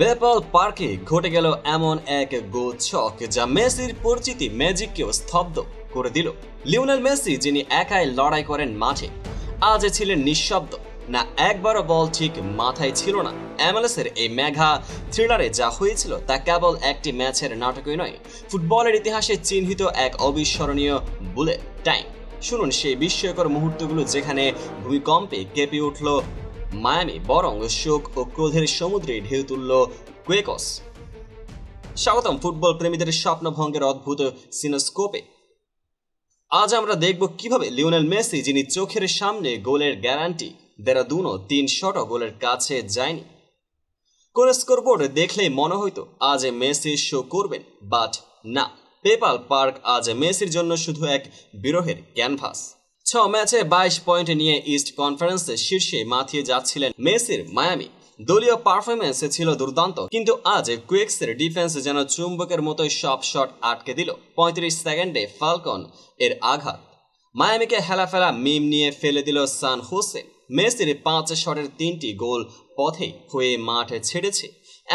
PayPal পার্কে ঘটে গেল এমন এক গোছক যা মেসির পরিচিতি ম্যাজিককেও স্তব্ধ করে দিল। লিওনেল মেসি, যিনি একাই লড়াই করেন মাঠে, আজ ছিলেন নিঃশব্দ। না একবারও বল ঠিক মাথায় ছিল না। এমএলএসের এই মেঘা থ্রিলারে যা হয়েছিল তা কেবল একটি ম্যাচের নাটকই নয়, ফুটবলের ইতিহাসে চিহ্নিত এক অবিস্মরণীয় বুলেট টাইম। শুনুন সেই বিস্ময়কর মুহূর্তগুলো যেখানে ভূমিকম্পে কেঁপে উঠল মায়ামি বরং শোক ও ক্রোধের সমুদ্রে ঢেউ তুলল কুয়েকস। স্বাগতম ফুটবল প্রেমীদের স্বপ্নভঙ্গের অদ্ভুত সিনোস্কোপে। আজ আমরা দেখব কীভাবে লিওনেল মেসি, যিনি চোখের সামনে গোলের গ্যারান্টি দেরাদুনো তিন শট গোলের কাছে যায়নি। কোন স্কোরবোর্ড দেখলেই মনে হইতো, আজ মেসি শো করবেন, বাট না। পেপাল পার্ক আজ মেসির জন্য শুধু এক বিরহের ক্যানভাস। ছ ম্যাচে বাইশ পয়েন্ট নিয়ে ইস্ট কনফারেন্সে শীর্ষে মাথিয়ে যাচ্ছিলেন মেসির মায়ামি। দলীয় পারফরমেন্স ছিল দুর্দান্ত, কিন্তু আজ কুয়েক্সের ডিফেন্স যেন চুম্বকের মতোই সব শট আটকে দিল। পঁয়ত্রিশ সেকেন্ডে ফালকন এর আঘাত। মায়ামিকে হেলাফেলা মিম নিয়ে ফেলে দিল সান হোসেন মেসির পাঁচ শটের তিনটি গোল পথে হয়ে মাঠে ছেড়েছে।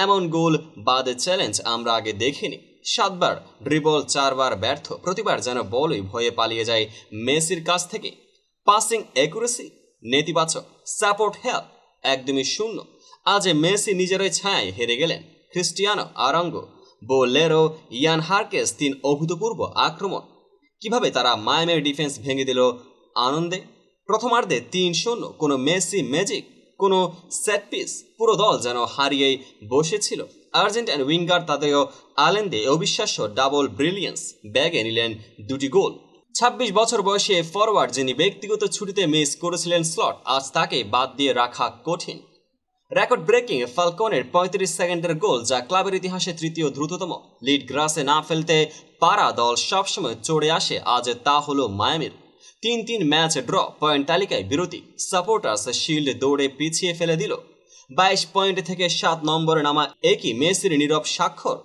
এমন গোল বাদ চ্যালেঞ্জ আমরা আগে দেখিনি। সাতবার, ড্রিবল চারবার ব্যর্থ, প্রতিবার যেন বলই ভয়ে পালিয়ে যায় মেসির কাছ থেকে। পাসিং অ্যাকুরেসি নেতিবাচক সাপোর্ট হেল্প একদমই শূন্য। আজ মেসি নিজেরই ছায় হেরে গেলেন। ক্রিস্টিয়ানো আরঙ্গ, বোলেরো, ইয়ান হারকেস তিন অভূতপূর্ব আক্রমণ। কীভাবে তারা মায়ামের ডিফেন্স ভেঙে দিল আনন্দে? প্রথমার্ধে তিন শূন্য, কোনো মেসি ম্যাজিক কোনো সেট পিস পুরো দল যেন হারিয়েই বসেছিল। আর্জেন্টাইন উইঙ্গার তাদেরও আলেন্দে অবিশ্বাস্য ডাবল ব্রিলিয়েন্স ব্যাগে নিলেন দুটি গোল। ছাব্বিশ বছর বয়সে ফরওয়ার্ড যিনি ব্যক্তিগত ছুটিতে মিস করেছিলেন স্লট আজ তাকে বাদ দিয়ে রাখা কঠিন। রেকর্ড ব্রেকিং ফালকনের পঁয়ত্রিশ সেকেন্ডের গোল, যা ক্লাবের ইতিহাসে তৃতীয় দ্রুততম। লিড গ্রাসে না ফেলতে পারা দল সবসময় চড়ে আসে, আজ তা হলো মায়ামির। তিন তিন ম্যাচ ড্র, পয়েন্ট তালিকায় বিরতি। সাপোর্টার্স শিল্ড দৌড়ে পিছিয়ে ফেলে দিল। বাইশ পয়েন্ট থেকে সাত নম্বরে নামা একই মেসির নীরব স্বাক্ষর।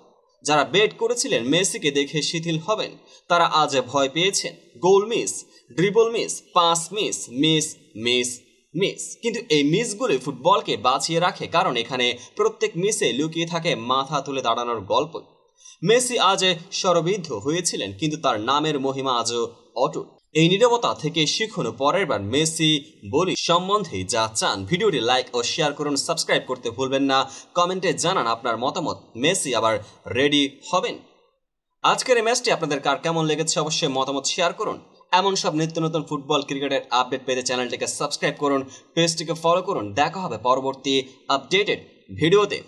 যারা বেট করেছিলেন, মেসিকে দেখে শিথিল হবেন। তারা আজ ভয় পেয়েছেন। Goal miss, dribble miss pass miss miss miss miss. কিন্তু এই মিসগুলি ফুটবলকে বাঁচিয়ে রাখে কারণ এখানে প্রত্যেক মিসে লুকিয়ে থাকে মাথা তুলে দাঁড়ানোর গল্প মেসি আজ স্বরবিদ্ধ হয়েছিলেন, কিন্তু তার নামের মহিমা আজও অটুট। এই নীরবতা থেকে শিখুন পরের বার মেসি, বলি সম্বন্ধে যা চান। ভিডিওটি লাইক ও শেয়ার করুন সাবস্ক্রাইব করতে ভুলবেন না। কমেন্টে জানান আপনার মতামত। মেসি আবার রেডি হবেন? আজকের এই ম্যাচটি আপনাদের কার কেমন লেগেছে অবশ্যই মতামত শেয়ার করুন। এমন সব নিত্য নতুন ফুটবল ক্রিকেটের আপডেট পেতে চ্যানেলটিকে সাবস্ক্রাইব করুন পেজটিকে ফলো করুন। দেখা হবে পরবর্তী আপডেটেড ভিডিওতে।